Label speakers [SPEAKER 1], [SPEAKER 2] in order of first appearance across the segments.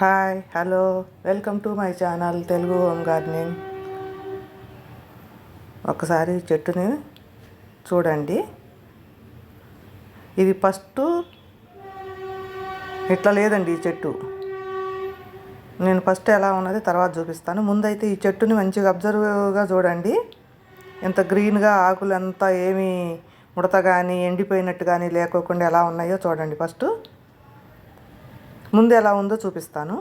[SPEAKER 1] Hi hello. Welcome to my channel Telugu home gardening. ఒకసారి చెట్టుని చూడండి. ఇది ఫస్ట్ ఇట్లా లేదండి ఈ చెట్టు. నేను ఫస్ట్ ఎలా ఉన్నది తర్వాత చూపిస్తాను. ముందైతే ఈ చెట్టుని మంచిగా అబ్జర్వ్గా చూడండి. ఎంత గ్రీన్గా ఆకులు అంతా ఏమీ ముడత కానీ ఎండిపోయినట్టు కానీ లేకోకుండా ఎలా ఉన్నాయో చూడండి ఫస్ట్. ముందు ఎలా ఉందో చూపిస్తాను.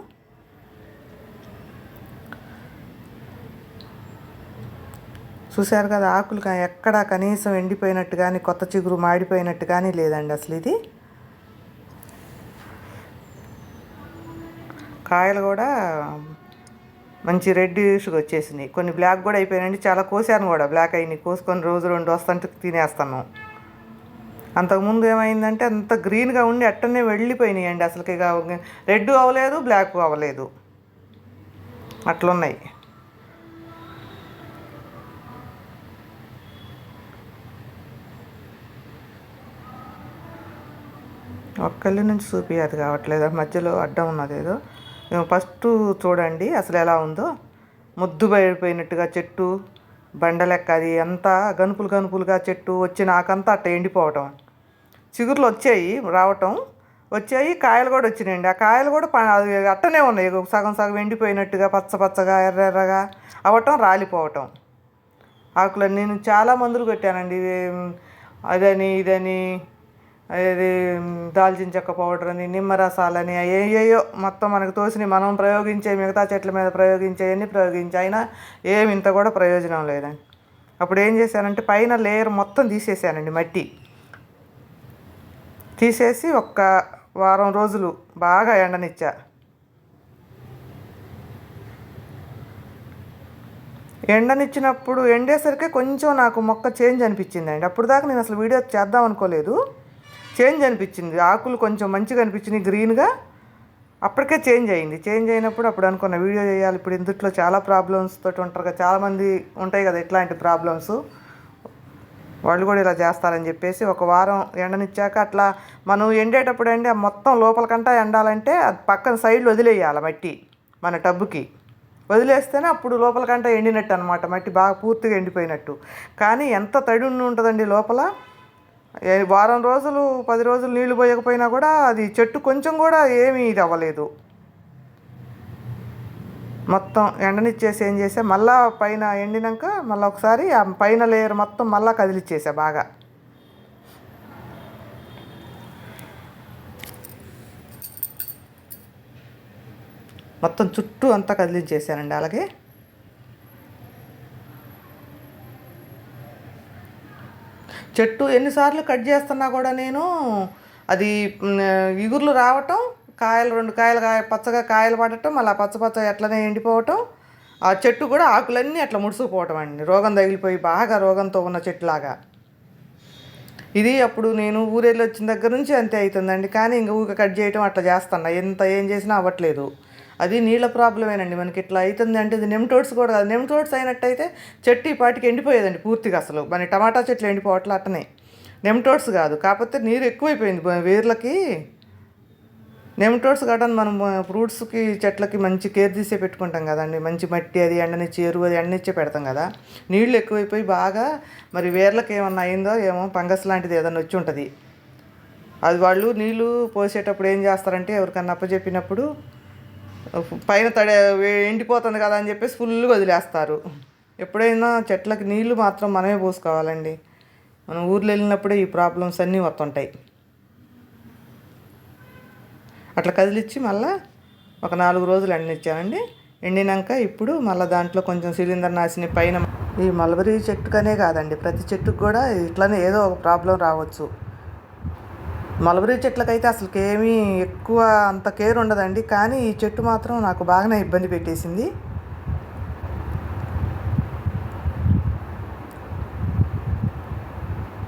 [SPEAKER 1] చూశారు కదా ఆకులు ఎక్కడ కనీసం ఎండిపోయినట్టు కానీ కొత్త చిగురు మాడిపోయినట్టు కానీ లేదండి అసలు ఇది. కాయలు కూడా మంచి రెడ్డిష్గా వచ్చేసినాయి. కొన్ని బ్లాక్ కూడా అయిపోయినాయండి. చాలా కోసాను కూడా. బ్లాక్ అయినాయి. కోసుకొని రోజు రెండు వస్తుంటే తినేస్తాను. అంతకుముందు ఏమైందంటే అంత గ్రీన్గా ఉండి అట్టనే వెళ్ళిపోయినాయండి. అసలుకి ఇక రెడ్ అవ్వలేదు బ్లాక్ అవ్వలేదు. అట్లున్నాయి. ఒక్కళ్ళ నుంచి చూపించదు కావట్లేదు. మధ్యలో అడ్డం ఉన్నది ఏదో. మేము ఫస్ట్ చూడండి అసలు ఎలా ఉందో. ముద్దు పడిపోయినట్టుగా చెట్టు. బండలెక్క అది అంతా గనుపులు గనుపులుగా చెట్టు వచ్చి నాకంతా అట్ట ఎండిపోవటం. చిగుర్లు వచ్చాయి రావటం. వచ్చాయి కాయలు కూడా వచ్చినాయండి. ఆ కాయలు కూడా అట్టనే ఉన్నాయి. సగం సగం ఎండిపోయినట్టుగా పచ్చ పచ్చగా ఎర్ర ఎర్రగా అవటం రాలిపోవటం. ఆకులన్నీ నేను చాలా మందులు కొట్టానండి. అదని ఇదని అది దాల్చిన చెక్క పౌడర్ అని నిమ్మరసాలని ఏయో మొత్తం మనకు తోసిని మనం ప్రయోగించే మిగతా చెట్ల మీద ప్రయోగించేవన్నీ ప్రయోగించి అయినా ఏమి ఇంత కూడా ప్రయోజనం లేదండి. అప్పుడు ఏం చేశానంటే పైన లేయర్ మొత్తం తీసేసానండి మట్టి. తీసేసి ఒక్క వారం రోజులు బాగా ఎండనిచ్చా. ఎండనిచ్చినప్పుడు ఎండేసరికి కొంచెం నాకు మొక్క చేంజ్ అనిపించిందండి. అప్పుడు దాకా నేను అసలు వీడియో చేద్దాం అనుకోలేదు. చేంజ్ అనిపించింది. ఆకులు కొంచెం మంచిగా అనిపించినాయి గ్రీన్గా అప్పటికే చేంజ్ అయింది. చేంజ్ అయినప్పుడు అప్పుడు అనుకున్న వీడియో చేయాలి. ఇప్పుడు ఇందుట్లో చాలా ప్రాబ్లమ్స్ తోటి ఉంటారు కదా. చాలామంది ఉంటాయి కదా ఇట్లాంటి ప్రాబ్లమ్స్. వాళ్ళు కూడా ఇలా చేస్తారని చెప్పేసి ఒక వారం ఎండనిచ్చాక అట్లా మనం ఎండేటప్పుడు అండి మొత్తం లోపలికంటా ఎండాలంటే అది పక్కన సైడ్లు వదిలేయాలి మట్టి మన టబ్బుకి వదిలేస్తేనే అప్పుడు లోపలికంటా ఎండినట్టు అనమాట మట్టి బాగా పూర్తిగా ఎండిపోయినట్టు. కానీ ఎంత తడి ఉంటుందండి లోపల? వారం రోజులు పది రోజులు నీళ్ళు పోయకపోయినా కూడా అది చెట్టు కొంచెం కూడా ఏమీ ఇది అవ్వలేదు. మొత్తం ఎండనిచ్చేసి ఏం చేసా మళ్ళా పైన ఎండినాక మళ్ళీ ఒకసారి ఆ పైన లేయర్ మొత్తం మళ్ళా కదిలిచ్చేసా బాగా. మొత్తం చుట్టూ అంతా కదిలించేసానండి అలాగే. చెట్టు ఎన్నిసార్లు కట్ చేస్తున్నా కూడా నేను అది ఇగుర్లు రావటం కాయలు రెండు కాయలు కాయ పచ్చగా కాయలు పడటం మళ్ళీ పచ్చ పచ్చ ఎట్లనే ఎండిపోవటం ఆ చెట్టు కూడా ఆకులన్నీ అట్లా ముడుచుకుపోవటం అండి. రోగం తగిలిపోయి బాగా రోగంతో ఉన్న చెట్టులాగా. ఇది అప్పుడు నేను ఊరేళ్ళు వచ్చిన దగ్గర నుంచి అంతే అవుతుందండి. కానీ ఇంక ఊరికి కట్ చేయటం అట్లా చేస్తున్నా. ఎంత ఏం చేసినా అవ్వట్లేదు. అది నీళ్ళ ప్రాబ్లమేనండి మనకి ఇట్లా అవుతుంది అంటే ఇది నెమ్టోడ్స్ కూడా కాదు. నెమ్టోడ్స్ అయినట్టయితే చెట్టు ఈ పాటికి ఎండిపోయేదండి పూర్తిగా అసలు. మన టమాటా చెట్లు ఎండిపోవట్లే అట్టనే నెమ్టోడ్స్ కాదు. కాకపోతే నీరు ఎక్కువైపోయింది. వేర్లకి నెమ్టోడ్స్ కావడానికి మనం ఫ్రూట్స్కి చెట్లకి మంచి కేర్ తీసే పెట్టుకుంటాం కదండి. మంచి మట్టి అది ఎండనిచ్చి ఎరువు అది ఎండనిచ్చే పెడతాం కదా. నీళ్ళు ఎక్కువైపోయి బాగా మరి వేర్లకు ఏమన్నా అయిందో ఏమో ఫంగస్ లాంటిది ఏదన్నా వచ్చి ఉంటుంది. అది వాళ్ళు నీళ్ళు పోసేటప్పుడు ఏం చేస్తారంటే ఎవరికన్నా అప్పచెప్పినప్పుడు పైన తడి వే- ఎండిపోతుంది కదా అని చెప్పేసి ఫుల్గా వదిలేస్తారు. ఎప్పుడైనా చెట్లకు నీళ్ళు మాత్రం మనమే పోసుకోవాలండి. మనం ఊర్లో వెళ్ళినప్పుడే ఈ ప్రాబ్లమ్స్ అన్నీ వస్తుంటాయి. అట్లా కదిలిచ్చి మళ్ళా ఒక నాలుగు రోజులు ఎండనిచ్చానండి. ఎండినాక ఇప్పుడు మళ్ళీ దాంట్లో కొంచెం సిలిండర్ నాశని పైన ఈ మల్బరీ చెట్టుకనే కాదండి. ప్రతి చెట్టుకు కూడా ఇట్లానే ఏదో ఒక ప్రాబ్లం రావచ్చు. మలబరీ చెట్లకైతే అసలు ఏమీ ఎక్కువ అంత కేర్ ఉండదండి. కానీ ఈ చెట్టు మాత్రం నాకు బాగానే ఇబ్బంది పెట్టేసింది.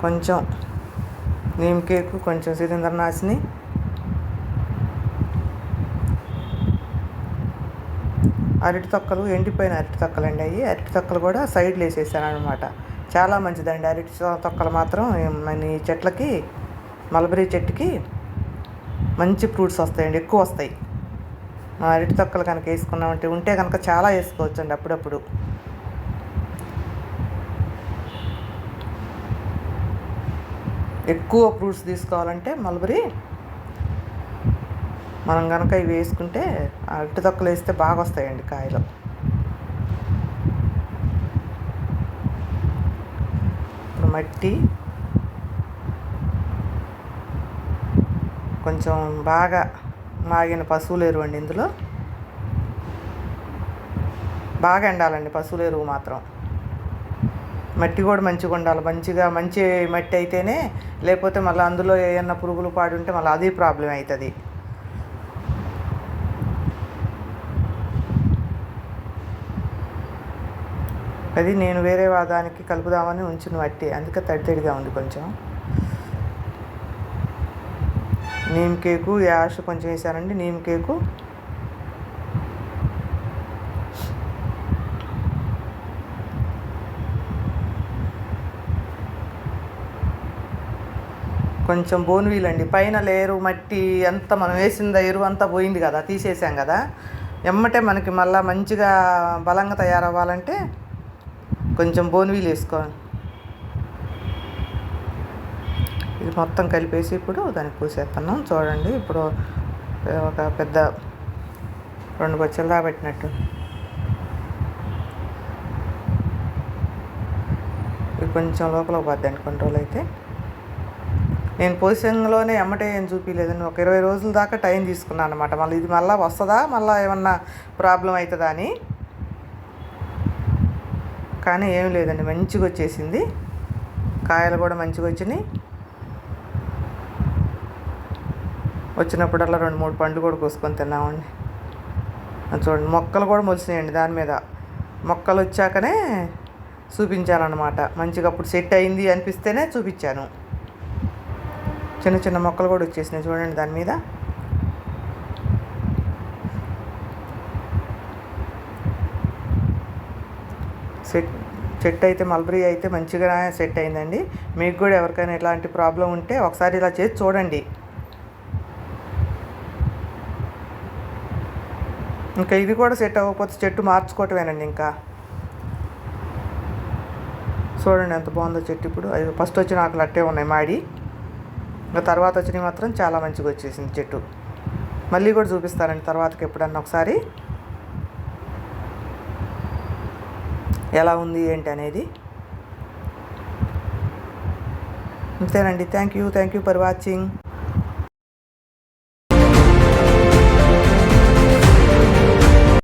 [SPEAKER 1] కొంచెం నీమ్ కేకు కొంచెం సిలిండర్ అరటి తొక్కలు ఎండిపోయిన అరటి తొక్కలు అండి అవి అరటి తొక్కలు కూడా సైడ్లు వేసేసాను అనమాట చాలా మంచిదండి. అరటి తొక్కలు మాత్రం మన ఈ చెట్లకి మలబరీ చెట్టుకి మంచి ఫ్రూట్స్ వస్తాయండి ఎక్కువ వస్తాయి. మనం అరటి తొక్కలు కనుక వేసుకున్నామంటే ఉంటే కనుక చాలా వేసుకోవచ్చు అండి అప్పుడప్పుడు. ఎక్కువ ఫ్రూట్స్ తీసుకోవాలంటే మల్బరీ. మనం కనుక ఇవి వేసుకుంటే అరటి తొక్కలు వేస్తే బాగా వస్తాయండి కాయలు. ఇప్పుడు మట్టి కొంచెం బాగా మాగిన పశువుల ఎరువు అండి ఇందులో. బాగా ఎండాలండి పశువుల ఎరువు మాత్రం. మట్టి కూడా మంచిగా ఉండాలి. మంచిగా మంచి మట్టి అయితేనే లేకపోతే మళ్ళీ అందులో ఏమన్నా పురుగులు పాడి ఉంటే మళ్ళీ అది ప్రాబ్లం అవుతుంది అది నేను వేరే వాదానికి కలుపుదామని ఉంచిన మట్టి. అందుకే తడి తడిగా ఉంది కొంచెం. నీమ్ కేకు యాష్ కొంచెం వేసానండి నీమ్ కేకు. కొంచెం బోన్వీల్ అండి. పైన లేరు మట్టి అంత మనం వేసిన ఎరువు అంతా పోయింది కదా తీసేసాం కదా. ఎమ్మటే మనకి మళ్ళీ మంచిగా బలంగా తయారవ్వాలంటే కొంచెం బోన్వీల్ వేసుకోవాలి. ఇది మొత్తం కలిపేసి ఇప్పుడు దానికి పూసేస్తున్నాం చూడండి ఇప్పుడు ఒక పెద్ద రెండు బొచ్చలు దా పెట్టినట్టు ఇది కొంచెం లోపల పోద్దండి కొన్ని రోజులు అయితే. నేను పోసింగ్లోనే ఎమ్మటే ఏం చూపించలేదండి ఒక ఇరవై రోజుల దాకా టైం తీసుకున్నాను అనమాట మళ్ళీ ఇది మళ్ళీ వస్తుందా? మళ్ళీ ఏమన్నా ప్రాబ్లం అవుతుందా అని? కానీ ఏం లేదండి మంచిగా వచ్చేసింది. కాయలు కూడా మంచిగా వచ్చినాయి. వచ్చినప్పుడల్లా రెండు మూడు పండ్లు కూడా కోసుకొని తిన్నామండి. అది చూడండి మొక్కలు కూడా మొలిసినాయండి దాని మీద. మొక్కలు వచ్చాకనే చూపించానమాట మంచిగా అప్పుడు సెట్ అయింది అనిపిస్తేనే చూపించాను. చిన్న చిన్న మొక్కలు కూడా వచ్చేసినాయి చూడండి దాని మీద. సెట్ సెట్ అయితే మల్బరీ అయితే మంచిగా సెట్ అయిందండి. మీకు కూడా ఎవరికైనా ఇలాంటి ప్రాబ్లం ఉంటే ఒకసారి ఇలా చేసి చూడండి. ఇంకా ఇది కూడా సెట్ అవ్వకపోతే చెట్టు మార్చుకోవటమేనండి ఇంకా. చూడండి ఎంత బాగుందో చెట్టు ఇప్పుడు. అది ఫస్ట్ వచ్చిన ఆకులు అట్టే ఉన్నాయి మాడి. ఇంకా తర్వాత వచ్చినవి మాత్రం చాలా మంచిగా వచ్చేసింది చెట్టు. మళ్ళీ కూడా చూపిస్తారండి తర్వాతకి ఎప్పుడన్నా ఒకసారి. ఎలా ఉంది ఏంటి అనేది. అంతేనండి thank you thank you for watching